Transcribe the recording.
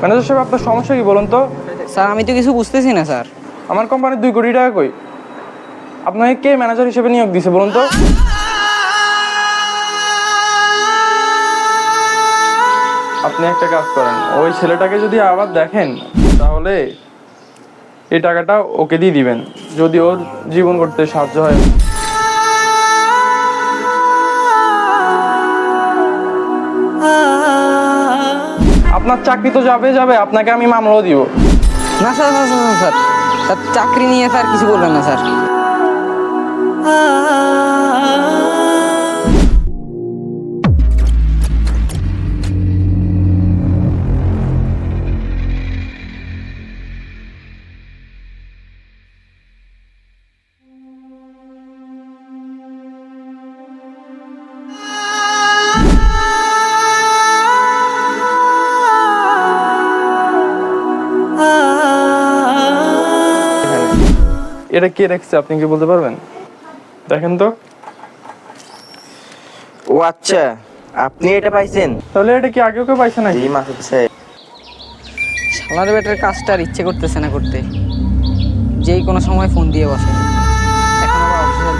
Manager সাহেব আপনার সমস্যা কি বলুন তো? স্যার আমি তো কিছু বুঝতেছি না স্যার। আমার কোম্পানির দুই কোটি টাকা কই? আপনাকে কে ম্যানেজার হিসেবে নিয়োগ দিছে বলুন তো? আপনি একটা কাজ করেন ওই ছেলেটাকে যদি আবার দেখেন তাহলে এই টাকাটা ওকে দিয়ে দিবেন। যদি ওর জীবন করতে সাহায্য হয়। আপনার চাকরি তো যাবে যাবে আপনাকে আমি মামলাও দিব। না স্যার স্যার স্যার, চাকরি নিয়ে স্যার কিছু বলবেন না স্যার। এটা কে রাখছে আপনি কি বলতে পারবেন? দেখেন তো। ও আচ্ছা আপনি এটা পাইছেন? তাহলে এটা কি আগে কেউ পাইছে নাকি? মাস হচ্ছে শালার বেটার কাজটা আর ইচ্ছে করতেছে না করতে। যেই কোনো সময় ফোন দিয়ে বসে। এখন আবার অফিসার